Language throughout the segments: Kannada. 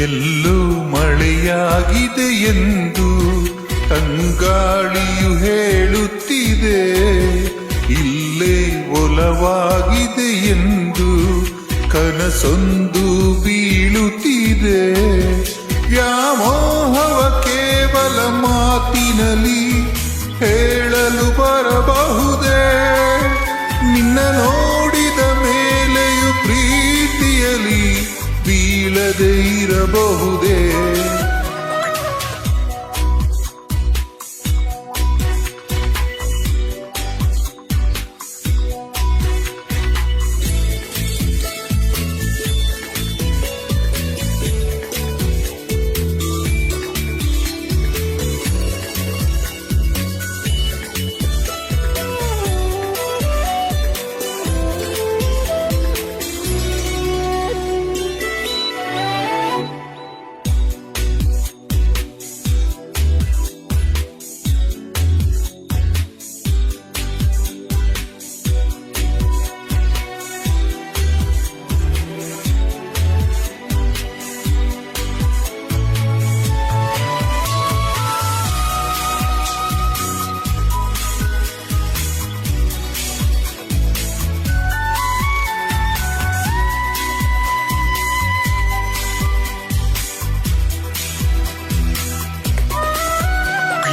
ಎಲ್ಲೂ ಮಳೆಯಾಗಿದೆ ಎಂದು ತಂಗಾಳಿಯು ಹೇಳುತ್ತಿದೆ. ಇಲ್ಲೇ ಒಲವಾಗಿದೆ ಎಂದು ಕನಸೊಂದು ಬೀಳುತ್ತಿದೆ. ವ್ಯಾಮೋಹವ ಕೇವಲ ಮಾತಿನಲ್ಲಿ ಹೇಳಲು ಬರಬಹುದೇ? ನಿನ್ನ ಬೀಳದೆ ಇರಬಹುದೇ?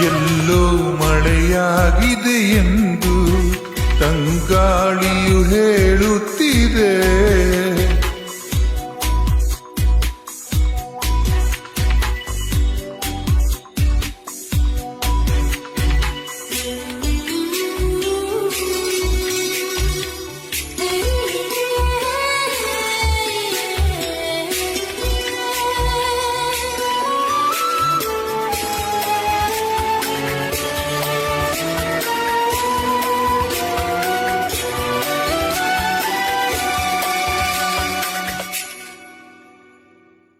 ಎಲ್ಲೋ ಮಳೆಯಾಗಿದೆ ಎಂದು ತಂಗಾಳಿಯು ಹೇಳುತ್ತಿದೆ.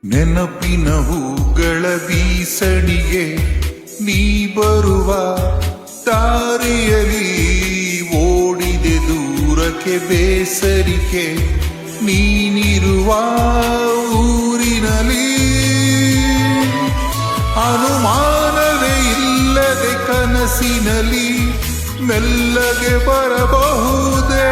ನೆನಪಿನ ಹೂಗಳ ಬೀಸಣಿಗೆ ನೀ ಬರುವ ದಾರಿಯಲಿ ಓಡಿದೆ ದೂರಕ್ಕೆ ಬೇಸರಿಕೆ ನೀನಿರುವ ಊರಿನಲ್ಲಿ. ಅನುಮಾನವೇ ಇಲ್ಲದೆ ಕನಸಿನಲ್ಲಿ ಮೆಲ್ಲಗೆ ಬರಬಹುದೇ?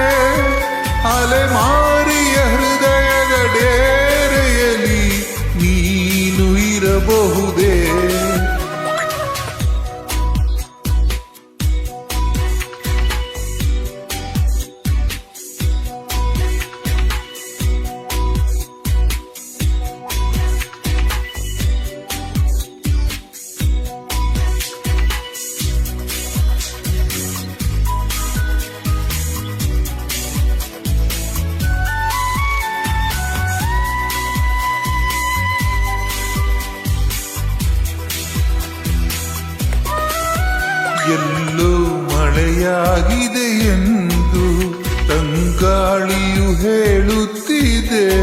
ಎಲ್ಲೋ ಮಳೆಯಾಗಿದೆ ಎಂದು ತಂಗಾಳಿಯು ಹೇಳುತ್ತಿದೆ.